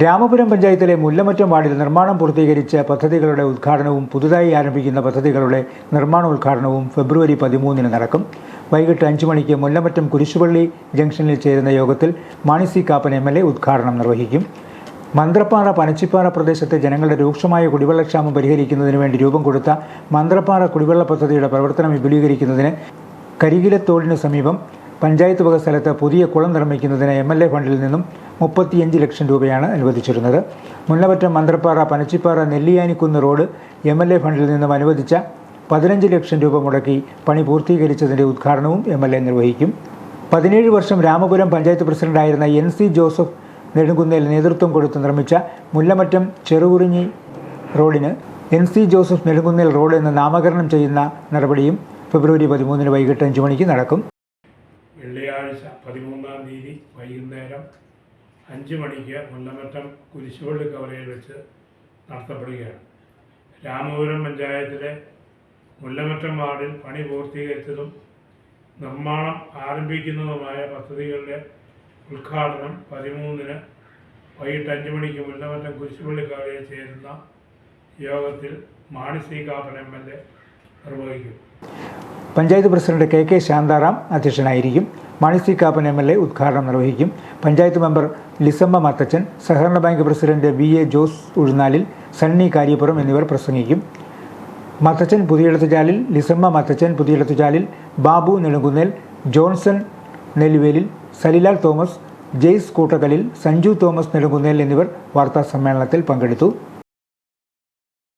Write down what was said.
രാമപുരം പഞ്ചായത്തിലെ മുല്ലമറ്റം വാർഡിൽ നിർമ്മാണം പൂർത്തീകരിച്ച പദ്ധതികളുടെ ഉദ്ഘാടനവും പുതുതായി ആരംഭിക്കുന്ന പദ്ധതികളുടെ നിർമ്മാണോദ്ഘാടനവും ഫെബ്രുവരി പതിമൂന്നിന് നടക്കും. വൈകിട്ട് അഞ്ച് മണിക്ക് മുല്ലമറ്റം കുരിശുപള്ളി ജംഗ്ഷനിൽ ചേരുന്ന യോഗത്തിൽ Mani C Kappan M L A ഉദ്ഘാടനം നിർവഹിക്കും. മന്ത്രപ്പാറ പനച്ചിപ്പാറ പ്രദേശത്തെ ജനങ്ങളുടെ രൂക്ഷമായ കുടിവെള്ളക്ഷാമം പരിഹരിക്കുന്നതിന് വേണ്ടി രൂപം കൊടുത്ത മന്ത്രപ്പാറ കുടിവെള്ള പദ്ധതിയുടെ പ്രവർത്തനം വിപുലീകരിക്കുന്നതിന് കരികിലത്തോടിന് സമീപം പഞ്ചായത്ത് വക സ്ഥലത്ത് പുതിയ കുളം നിർമ്മിക്കുന്നതിന് എം എൽ എ ഫണ്ടിൽ നിന്നും മുപ്പത്തിയഞ്ച് ലക്ഷം രൂപയാണ് അനുവദിച്ചിരുന്നത്. Moolamattom Manthrappara Panachippara Nelliyanikunnu road M L A ഫണ്ടിൽ നിന്നും അനുവദിച്ച പതിനഞ്ച് ലക്ഷം രൂപ മുടക്കി പണി പൂർത്തീകരിച്ചതിന്റെ ഉദ്ഘാടനവും എം എൽ എ നിർവഹിക്കും. പതിനേഴ് വർഷം രാമപുരം പഞ്ചായത്ത് പ്രസിഡന്റായിരുന്ന എൻ സി ജോസഫ് നെടുങ്കുന്നേൽ നേതൃത്വം കൊടുത്ത് നിർമ്മിച്ച മുല്ലമറ്റം ചെറുകുറിഞ്ഞി റോഡിന് N C Joseph Nedumkunnel road എന്ന് നാമകരണം ചെയ്യുന്ന നടപടിയും ഫെബ്രുവരി പതിമൂന്നിന് വൈകിട്ട് അഞ്ച് മണിക്ക് നടക്കും. വെള്ളിയാഴ്ച പതിമൂന്നാം തീയതി വൈകുന്നേരം അഞ്ച് മണിക്ക് മുല്ലമറ്റം കുരിശുപള്ളി കവലയിൽ വെച്ച് നടത്തപ്പെടുകയാണ്. രാമപുരം പഞ്ചായത്തിലെ മുല്ലമറ്റം വാർഡിൽ പണി പൂർത്തീകരിച്ചതും നിർമ്മാണം ആരംഭിക്കുന്നതുമായ പദ്ധതികളുടെ ഉദ്ഘാടനം പതിമൂന്നിന് വൈകിട്ട് അഞ്ച് മണിക്ക് മുല്ലമറ്റം കുരിശുപള്ളി കവലയിൽ ചേരുന്ന യോഗത്തിൽ Mani C Kappan M L A നിർവഹിക്കും. Panchayat president K K Santharam അധ്യക്ഷനായിരിക്കും. Mani C Kappan M L A ഉദ്ഘാടനം നിർവഹിക്കും. പഞ്ചായത്ത് മെമ്പർ ലിസമ്മ മത്തച്ചൻ സഹകരണ bank president V A Jose Uzhunnalil Sunny Kariyappuram എന്നിവർ പ്രസംഗിക്കും. Mathachan Puthiyidathuchalil Lissamma Mathachan Puthiyidathuchalil Babu Nedumkunnel Johnson Nelluvelil Salilal Thomas Jaise Koottakkalil Sanju Thomas Nedumkunnel എന്നിവർ വാർത്താ സമ്മേളനത്തിൽ പങ്കെടുത്തു.